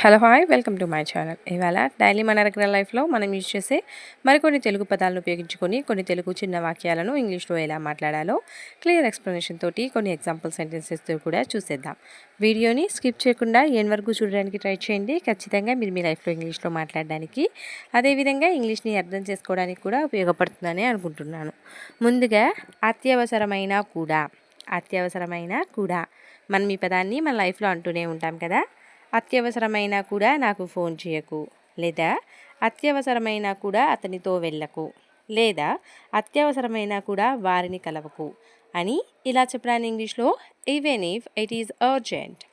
Hello hi welcome to my channel. ఇవాళ daily మన regular లైఫ్లో మనం యూజ్ చేసే మరికొన్ని తెలుగు పదాలను ఉపయోగించుకొని కొన్ని తెలుగు చిన్న వాక్యాలను ఇంగ్లీష్లో ఎలా మాట్లాడాలో క్లియర్ ఎక్స్ప్లెనేషన్ తోటి కొన్ని ఎగ్జాంపుల్ సెంటెన్సెస్తో కూడా చూసేద్దాం. వీడియోని స్కిప్ చేయకుండా ఏం వరకు చూడడానికి ట్రై చేయండి. ఖచ్చితంగా మీరు మీ లైఫ్లో ఇంగ్లీష్లో మాట్లాడడానికి అదేవిధంగా ఇంగ్లీష్ని అర్థం చేసుకోవడానికి కూడా ఉపయోగపడుతుందని అనుకుంటున్నాను. ముందుగా అత్యవసరమైన కూడా అత్యవసరమైన కూడా మనం ఈ పదాన్ని మన లైఫ్లో అంటూనే ఉంటాం కదా? అత్యవసరమైనా కూడా నాకు ఫోన్ చేయకు. లేదా అత్యవసరమైనా కూడా అతనితో వెళ్ళకు. లేదా అత్యవసరమైనా కూడా వారిని కలవకు. అని ఇలా చెప్పడానికి ఇంగ్లీష్లో even if it is urgent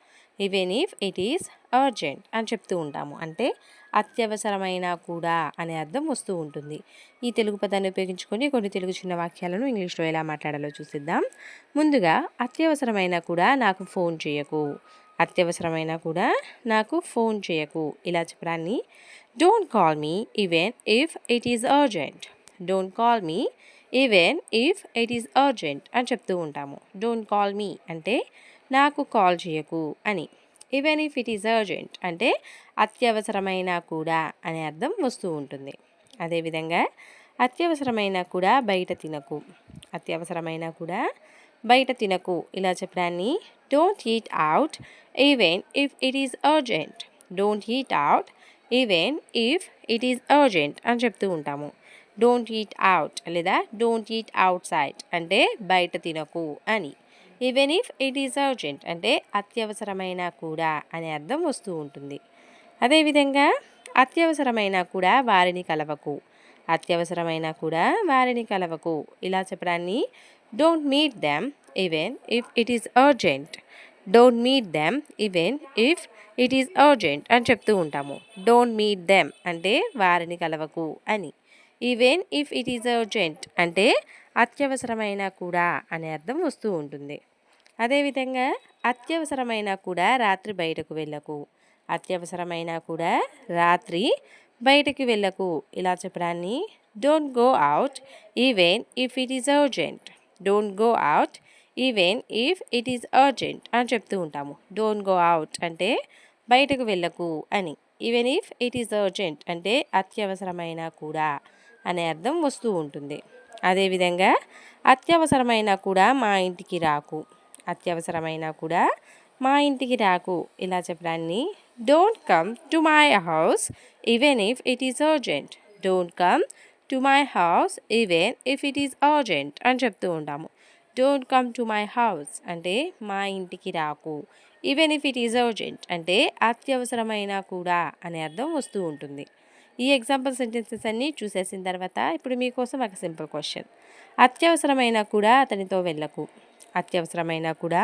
even if it is urgent అని చెప్తూ ఉంటాము. అంటే అత్యవసరమైన కూడా అనే అర్థం వస్తూ ఉంటుంది. ఈ తెలుగు పదాన్ని ఉపయోగించుకొని కొన్ని తెలుగు చిన్న వాక్యాలను ఇంగ్లీష్లో ఎలా మాట్లాడాలో చూసిద్దాం. ముందుగా అత్యవసరమైన కూడా నాకు ఫోన్ చేయకు. అత్యవసరమైనా కూడా నాకు ఫోన్ చేయకు. ఇలా చెప్పడాన్ని don't call me even if it is urgent don't call me even if it is urgent అని చెప్తూ ఉంటాము. డోంట్ కాల్ మీ అంటే నాకు కాల్ చేయకు అని. Even if it is urgent అంటే అత్యవసరమైన కూడా అనే అర్థం వస్తూ ఉంటుంది. అదేవిధంగా అత్యవసరమైన కూడా బయట తినకు. అత్యవసరమైన కూడా బయట తినకు. ఇలా చెప్పడాన్ని don't eat out even if it is urgent don't eat out even if it is urgent అని చెప్తూ ఉంటాము. డోంట్ హీట్ అవుట్ లేదా డోంట్ హీట్ అవుట్ సైడ్ అంటే బయట తినకు అని. Even if it is urgent అంటే అత్యవసరమైన కూడా అనే అర్థం వస్తూ ఉంటుంది. అదేవిధంగా అత్యవసరమైన కూడా వారిని కలవకు. అత్యవసరమైన కూడా వారిని కలవకు ఇలా చెప్పడాన్ని don't meet them even if it is urgent don't meet them even if it is urgent అని చెప్తూ ఉంటాము. డోంట్ మీట్ దెమ్ అంటే వారిని కలవకు అని. Even if it is urgent అంటే అత్యవసరమైన కూడా అనే అర్థం వస్తూ ఉంటుంది. అదేవిధంగా అత్యవసరమైన కూడా రాత్రి బయటకు వెళ్ళకు. అత్యవసరమైన కూడా రాత్రి బయటకు వెళ్ళకు. ఇలా చెప్పడాన్ని don't go out even if it is urgent don't go out even if it is urgent అని చెప్తూ ఉంటాము. డోంట్ గో అవుట్ అంటే బయటకు వెళ్ళకు అని. Even if it is urgent అంటే అత్యవసరమైన కూడా అనే అర్థం వస్తూ ఉంటుంది. అదేవిధంగా అత్యవసరమైన కూడా మా ఇంటికి రాకు. అత్యవసరమైన కూడా మా ఇంటికి రాకు. ఇలా చెప్పడాన్ని don't come to my house even if it is urgent don't come to my house even if it is urgent అని చెప్తూ ఉంటాము. Don't come to my house అంటే మా ఇంటికి రాకు. Even if it is urgent అంటే అత్యవసరమైన కూడా అనే అర్థం వస్తూ ఉంటుంది. ఈ ఎగ్జాంపుల్ సెంటెన్సెస్ అన్నీ చూసేసిన తర్వాత ఇప్పుడు మీకోసం ఒక సింపుల్ క్వశ్చన్ అత్యవసరమైన కూడా అతనితో వెళ్ళకు. అత్యవసరమైన కూడా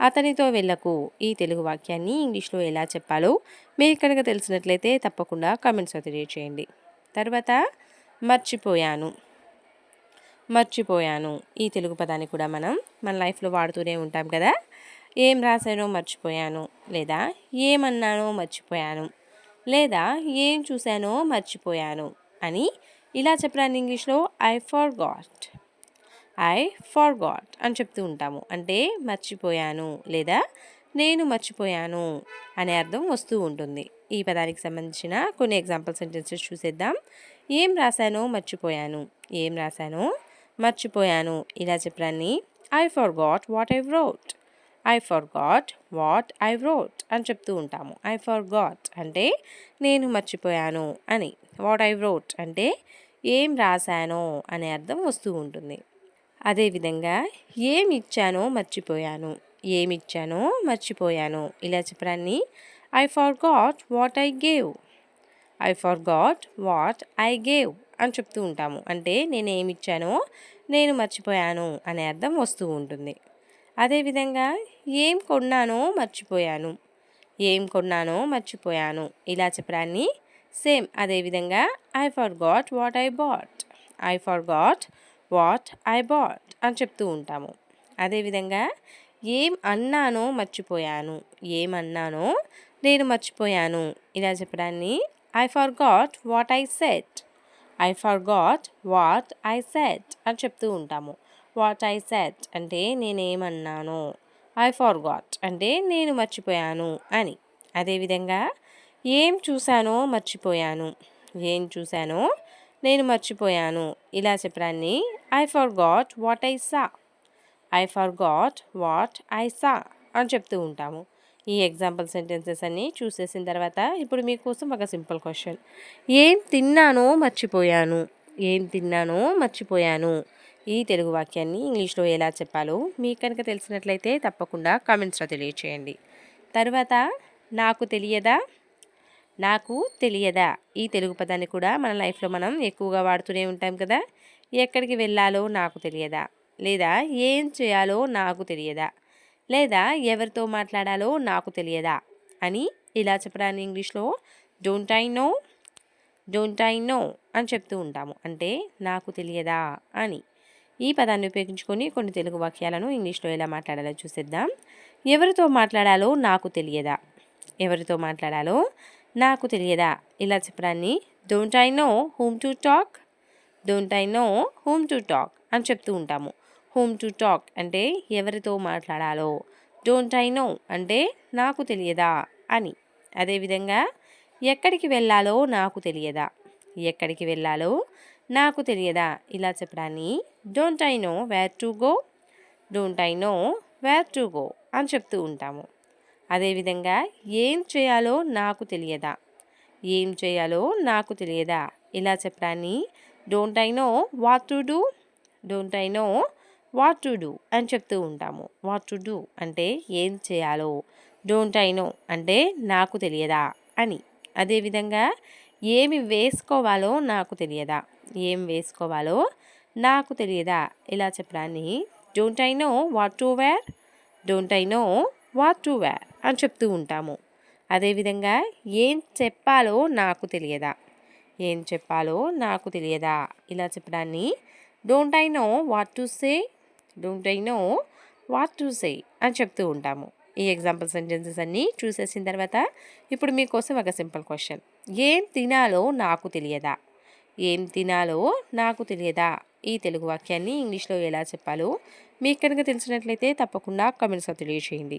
అతనితో వెళ్ళకు. ఈ తెలుగు వాక్యాన్ని ఇంగ్లీష్లో ఎలా చెప్పాలో మీరు కనుక తెలిసినట్లయితే తప్పకుండా కామెంట్స్లో తెలియచేయండి. తర్వాత మర్చిపోయాను. మర్చిపోయాను. ఈ తెలుగు పదాన్ని కూడా మనం మన లైఫ్లో వాడుతూనే ఉంటాం కదా. ఏం రాశానో మర్చిపోయాను. లేదా ఏమన్నానో మర్చిపోయాను. లేదా ఏం చూశానో మర్చిపోయాను అని ఇలా చెప్పడానికి ఇంగ్లీష్లో I forgot I forgot అని చెప్తూ ఉంటాము. అంటే మర్చిపోయాను లేదా నేను మర్చిపోయాను అనే అర్థం వస్తూ ఉంటుంది. ఈ పదానికి సంబంధించిన కొన్ని ఎగ్జాంపుల్ సెంటెన్సెస్ చూసేద్దాం. ఏం రాశానో మర్చిపోయాను. ఏం రాశానో మర్చిపోయాను. ఇలా చెప్పడాన్ని I forgot what I wrote I forgot what I wrote అని చెప్తూ ఉంటాము. ఐ ఫర్ గాట్ అంటే నేను మర్చిపోయాను అని. వాట్ ఐ వ్రోట్ అంటే ఏం రాశానో అనే అర్థం వస్తూ ఉంటుంది. అదేవిధంగా ఏమి ఇచ్చానో మర్చిపోయాను. ఏమి ఇచ్చానో మర్చిపోయాను. ఇలా చెప్పడాన్ని I forgot what I gave I forgot what I gave అని చెప్తూ ఉంటాము. అంటే నేను ఏమి ఇచ్చానో నేను మర్చిపోయాను అనే అర్థం వస్తూ ఉంటుంది. అదేవిధంగా ఏం కొన్నానో మర్చిపోయాను. ఏం కొన్నానో మర్చిపోయాను. ఇలా చెప్పడాన్ని సేమ్ అదేవిధంగా I forgot what I bought I forgot what I bought అని చెప్తూ ఉంటాము. అదేవిధంగా ఏం అన్నానో మర్చిపోయాను. ఏమన్నానో నేను మర్చిపోయాను. ఇలా చెప్పడాన్ని. I forgot what I set I forgot what I set అని చెప్తూ ఉంటాము. వాట్ ఐ సెట్ అంటే నేనేమన్నాను. ఐ ఫర్ గాట్ అంటే నేను మర్చిపోయాను అని. అదేవిధంగా ఏం చూశానో మర్చిపోయాను. ఏం చూశానో నేను మర్చిపోయాను. ఇలా చెప్పడాన్ని. I forgot what I saw I forgot what I saw అని చెప్తూ ఉంటాము. ఈ ఎగ్జాంపుల్ సెంటెన్సెస్ అన్నీ చూసేసిన తర్వాత ఇప్పుడు మీకోసం ఒక సింపుల్ క్వశ్చన్. ఏం తిన్నానో మర్చిపోయాను. ఏం తిన్నానో మర్చిపోయాను. ఈ తెలుగు వాక్యాన్ని ఇంగ్లీష్లో ఎలా చెప్పాలో మీకు కనుక తెలిసినట్లయితే తప్పకుండా కామెంట్స్లో తెలియచేయండి. తర్వాత నాకు తెలియదా? నాకు తెలియదా? ఈ తెలుగు పదాన్ని కూడా మన లైఫ్లో మనం ఎక్కువగా వాడుతూనే ఉంటాం కదా. ఎక్కడికి వెళ్ళాలో నాకు తెలియదా? లేదా ఏం చేయాలో నాకు తెలియదా? లేదా ఎవరితో మాట్లాడాలో నాకు తెలియదా అని ఇలా చెప్పడాన్ని ఇంగ్లీష్లో don't I know don't I know అని చెప్తూ ఉంటాము. అంటే నాకు తెలియదా అని. ఈ పదాన్ని ఉపయోగించుకొని కొన్ని తెలుగు వాక్యాలను ఇంగ్లీష్లో ఎలా మాట్లాడాలో చూసేద్దాం. ఎవరితో మాట్లాడాలో నాకు తెలియదా? ఎవరితో మాట్లాడాలో నాకు తెలియదా? ఇలా చెప్పడాన్ని don't I know whom to talk don't I know whom to talk అని చెప్తూ ఉంటాము. హోమ్ టు టాక్ అంటే ఎవరితో మాట్లాడాలో. డోంట్ ఐ నో అంటే నాకు తెలియదా అని. అదేవిధంగా ఎక్కడికి వెళ్ళాలో నాకు తెలియదా. ఎక్కడికి వెళ్ళాలో నాకు తెలియదా ఇలా చెప్పడాన్ని don't I know where to go don't I know where to go అని చెప్తూ ఉంటాము. అదేవిధంగా ఏం చేయాలో నాకు తెలియదా. ఏం చేయాలో నాకు తెలియదా ఇలా చెప్పడాన్ని don't I know what to do don't I know what to do అని చెప్తూ ఉంటాము. వాట్ టు డూ అంటే ఏం చేయాలో? డోంట్ ఐ నో అంటే నాకు తెలియదా? అని. అదేవిధంగా ఏమి వేసుకోవాలో నాకు తెలియదా? ఏం వేసుకోవాలో నాకు తెలియదా? ఇలా చెప్పడాన్ని don't I know what to wear don't I know what to wear అని చెప్తూ ఉంటాము. అదేవిధంగా ఏం చెప్పాలో నాకు తెలియదా? ఏం చెప్పాలో నాకు తెలియదా? ఇలా చెప్పడాన్ని don't I know what to say don't I know what to say అని చెప్తూ ఉంటాము. ఈ ఎగ్జాంపుల్ సెంటెన్సెస్ అన్నీ చూసేసిన తర్వాత ఇప్పుడు మీకోసం ఒక సింపుల్ క్వశ్చన్ ఏం తినాలో నాకు తెలియదా? ఏం తినాలో నాకు తెలియదా? ఈ తెలుగు వాక్యాన్ని ఇంగ్లీష్లో ఎలా చెప్పాలో మీకు కనుక తెలిసినట్లయితే తప్పకుండా కమెంట్స్లో తెలియజేయండి